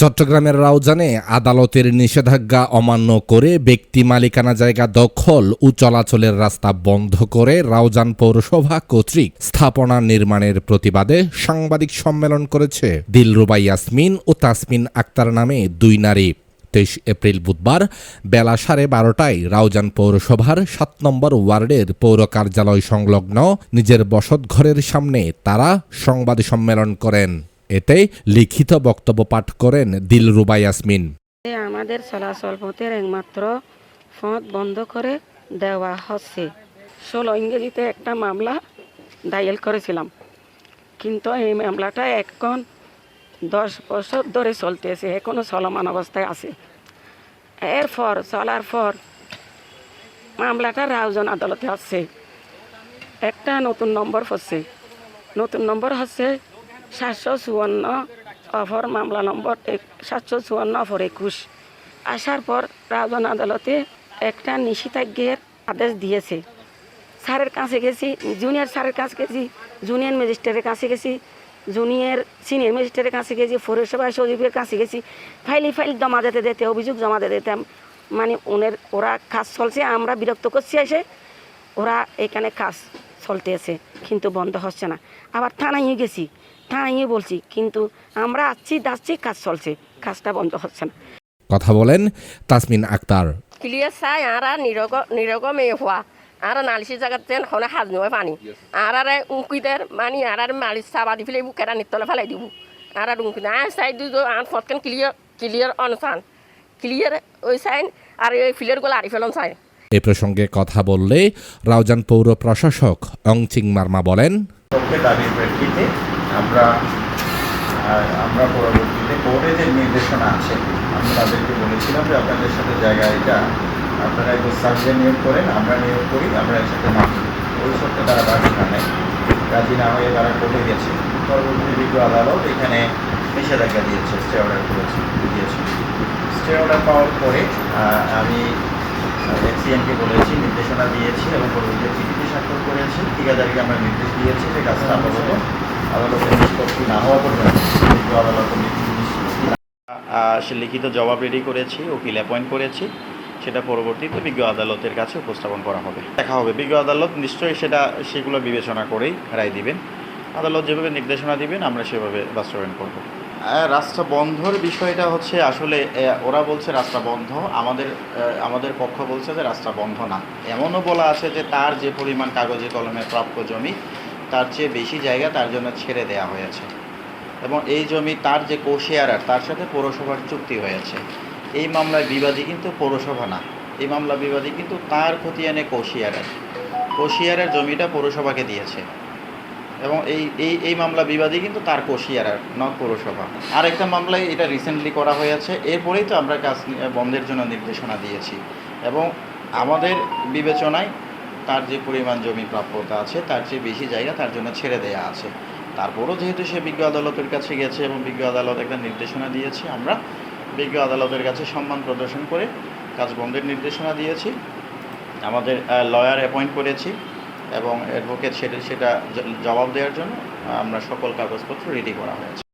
চট্টগ্রামের রাউজানে আদালতের নিষেধাজ্ঞা অমান্য করে ব্যক্তি মালিকানা জায়গা দখল ও চলাচলের রাস্তা বন্ধ করে রাউজান পৌরসভা কর্তৃক স্থাপনা নির্মাণের প্রতিবাদে সাংবাদিক সম্মেলন করেছে দিলরুবা ইয়াসমিন ও তাসমিন আক্তার নামে দুই নারী। তেইশ এপ্রিল বুধবার বেলা সাড়ে বারোটায় রাউজান পৌরসভার সাত নম্বর ওয়ার্ডের পৌর কার্যালয় সংলগ্ন নিজের বসতঘরের সামনে তারা সংবাদ সম্মেলন করেন। এতে লিখিত বক্তব্য পাঠ করেন দিলরুবা ইয়াসমিন। আমাদের চলাচল পথের একমাত্র পথ বন্ধ করে দেওয়া হচ্ছে। ষোলো ইংরেজিতে একটা মামলা দায়ের করেছিলাম। কিন্তু এই মামলাটা এখন দশ বছর ধরে চলতেছে এখনও চলমান অবস্থায় আছে। এরপর, চলার পর মামলাটা রাউজন আদালতে আসছে। একটা নতুন নম্বর হচ্ছে। নতুন নম্বর হচ্ছে সাতশো চুয়ান্ন অফর মামলা নম্বর সাতশো চুয়ান্ন অফর একুশ। আসার পর রাজন আদালতে একটা নিষেধাজ্ঞের আদেশ দিয়েছে। স্যারের কাছে গেছি, জুনিয়র স্যারের কাছে গেছি, জুনিয়র ম্যাজিস্ট্রেটের কাছে গেছি, জুনিয়র সিনিয়র ম্যাজিস্ট্রেটের কাছে গেছি পৌরসভা সচিবের কাছে গেছি। ফাইলি ফাইল জমা দিতে দিতে, অভিযোগ জমা দিতে দিতাম মানে ওনের ওরা কাজ চলছে, আমরা বিরক্ত করছি এসে, ওরা এখানে কাজ চলতেছে, কিন্তু বন্ধ হচ্ছে না। আবার থানায় গেছি থানায় বলছি কিন্তু আমরা আসছি যাচ্ছি কাজ চলছে কাজটা বন্ধ হচ্ছে না। কথা বলেন তাসমিন আক্তার। ক্লিয়ার চাই আর নিরগ নিরগ মেয়ে হওয়া আর নালিশি জায়গাত যেন হনে হাজ নয় পানি। আর আর উঁকিদের মানি আর আর মালিশ চাবা দি ফেলে বুকেরা নিতলে ফেলাই দিব। আর আর উঁকি আর চাই দুই আর ফটকেন ক্লিয়ার ক্লিয়ার অনুসান ক্লিয়ার ওই সাইন আর ওই ফিলেরগুলো আড়ি ফেলন চাই। এ প্রসঙ্গে কথা বললে রাউজান পৌর প্রশাসক অংচিং মার্মা বলেন। দাবির প্রেক্ষিতে আমরা আমরা পরবর্তীতে কোর্টে যে নির্দেশনা আছে, আমি তাদেরকে বলেছিলাম যে আপনাদের সাথে জায়গা এটা, আপনারা একটু সার্ভে নিয়োগ করেন, আমরা নিয়োগ করি, আমরা একসাথে দিই। ওই সত্যি তারা না নেয় রাজি না হয়ে তারা কোর্টে গেছে। পরবর্তী বিজ্ঞ আদালত এখানে নিষেধাজ্ঞা দিয়েছে স্টে অর্ডার করেছে, দিয়েছে। স্টে অর্ডার পাওয়ার পরে আমি এক্সিএনকে বলেছি, নির্দেশনা দিয়েছি এবং পরবর্তীতে চিঠিতে স্বাক্ষর করেছি। ঠিকাদারকে আমরা নির্দেশ দিয়েছি যে কাজটা আপাতত সে লিখিত জবাব রেডি করেছি, উকিল অ্যাপয়েন্ট করেছি। সেটা পরবর্তীতে বিজ্ঞ আদালতের কাছে উপস্থাপন করা হবে। দেখা হবে। বিজ্ঞ আদালত নিশ্চয়ই সেটা সেগুলো বিবেচনা করেই রায় দিবেন। আদালত যেভাবে নির্দেশনা দিবেন, আমরা সেভাবে বাস্তবায়ন করব। রাস্তা বন্ধর বিষয়টা হচ্ছে আসলে ওরা বলছে রাস্তা বন্ধ। আমাদের আমাদের পক্ষ বলছে যে রাস্তা বন্ধ না। এমনও বলা আছে যে তার যে পরিমাণ কাগজে কলমে প্রাপ্য জমি তার চেয়ে বেশি জায়গা তার জন্য ছেড়ে দেয়া হয়েছে। এবং এই জমি তার যে কোশিয়ারার তার সাথে পৌরসভার চুক্তি হয়েছে। এই মামলায় বিবাদী কিন্তু পৌরসভা না। এই মামলা বিবাদী কিন্তু তার খতিয়ানে কোশিয়ারার কোশিয়ারের জমিটা পৌরসভাকে দিয়েছে। এবং এই এই এই মামলা বিবাদী কিন্তু তার কোশিয়ারার নট পৌরসভা। আরেকটা মামলায় এটা রিসেন্টলি করা হয়েছে। এরপরেই তো আমরা কাজ বন্ধের জন্য নির্দেশনা দিয়েছি। এবং আমাদের বিবেচনায় তার যে পরিমাণ জমি প্রাপ্যতা আছে, তার চেয়ে বেশি জায়গা তার জন্য ছেড়ে দেয়া আছে। তারপরও যেহেতু সে বিজ্ঞ আদালতের কাছে গেছে এবং বিজ্ঞ আদালত একটা নির্দেশনা দিয়েছে, আমরা বিজ্ঞ আদালতের কাছে সম্মান প্রদর্শন করে কাজ বন্ধের নির্দেশনা দিয়েছি। আমাদের লয়ার অ্যাপয়েন্ট করেছি এবং অ্যাডভোকেট সেটা সেটা জবাব দেওয়ার জন্য আমরা সকল কাগজপত্র রেডি করা হয়েছে।